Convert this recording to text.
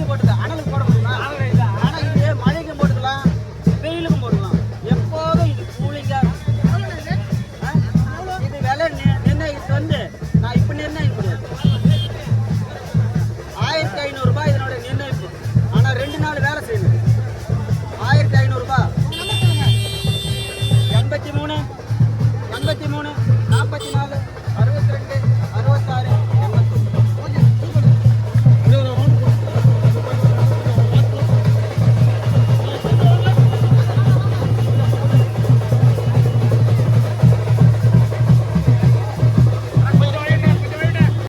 அதிகப்பட்டது ஆனால்